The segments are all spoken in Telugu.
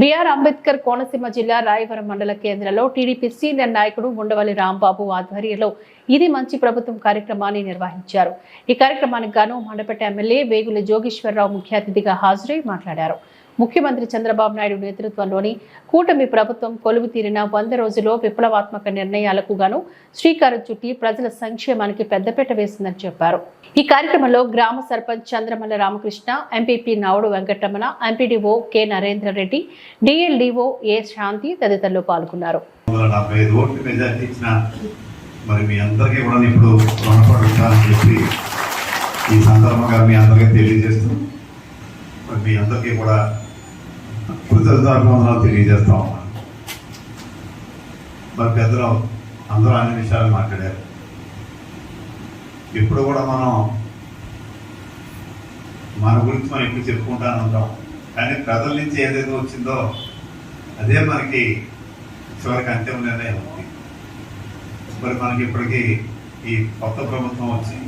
బిఆర్ అంబేద్కర్ కోనసీమ జిల్లా రాయవరం మండల కేంద్రంలో టీడీపీ సీనియర్ నాయకుడు ఉండవల్లి రాంబాబు ఆధ్వర్యంలో ఇది మంచి ప్రభుత్వం కార్యక్రమాన్ని నిర్వహించారు. ఈ కార్యక్రమానికి గాను మండపేట ఎమ్మెల్యే వేగుల జోగేశ్వరరావు ముఖ్య అతిథిగా హాజరై మాట్లాడారు. ముఖ్యమంత్రి చంద్రబాబు నాయుడు నేతృత్వంలోని కూటమి ప్రభుత్వం కొలువు తీరిన వంద రోజుల్లో విప్లవాత్మక నిర్ణయాలకు గాను శ్రీకారం చుట్టి ప్రజల సంక్షేమానికి పెద్దపీట వేసిందని చెప్పారు. ఈ కార్యక్రమంలో గ్రామ sarpanch Chandramalla Ramakrishna MPP Navudu Venkataramana MPDO K Narendra Reddy DLDO A Shanti తదితరులు పాల్గొన్నారు. మరి మీ అందరికీ కూడా ఇప్పుడు రుణపడి ఉంటానని చెప్పి ఈ సందర్భంగా మీ అందరికీ తెలియజేస్తూ మరి మీ అందరికీ కూడా కృతజ్ఞతలు తెలియజేస్తా. ఉన్నాను మరి పెద్దలు అందరూ అన్ని విషయాలు మాట్లాడారు. ఇప్పుడు కూడా మనం మన గురించి మనం ఇప్పుడు చెప్పుకుంటానంటాం కానీ ప్రజల నుంచి ఏదైతే వచ్చిందో అదే మనకి చివరికి అంతిమ నిర్ణయం ఉంది మరి మనకి ఇప్పటికీ ఈ కొత్త ప్రభుత్వం వచ్చి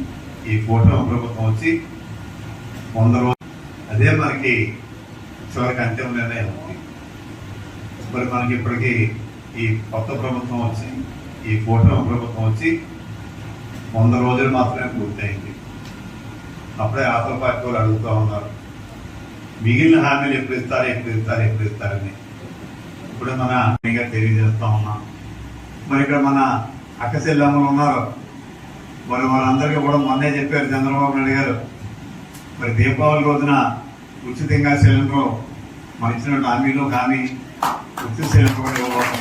ఈ కూటమి ప్రభుత్వం వచ్చి వంద రోజులు అదే మనకి చివరికి అంతిమ నిర్ణయం ఉంది. మరి మనకి ఇప్పటికీ ఈ కొత్త ప్రభుత్వం వచ్చి ఈ కూటమి ప్రభుత్వం వచ్చి వంద రోజులు మాత్రమే పూర్తయింది. అప్పుడే ఆతల పార్టీ వాళ్ళు అడుగుతూ ఉన్నారు మిగిలిన హామీలు ఎప్పుడు ఇస్తారు ఎప్పుడు ఇస్తారు ఎప్పుడు ఇస్తారని. ఇప్పుడు మన ఇంకా తెలియజేస్తూ ఉన్నాం. మరి ఇక్కడ మన అక్కసెల్లమ్మలు ఉన్నారు. మరి వాళ్ళందరికీ కూడా మొన్నే చెప్పారు చంద్రబాబు నాయుడు గారు. మరి దీపావళి రోజున ఉచితంగా సిలిండర్ మన ఇచ్చిన హామీలో కానీ ఉచిత సిలిండర్ కూడా ఇవ్వబోతున్నాం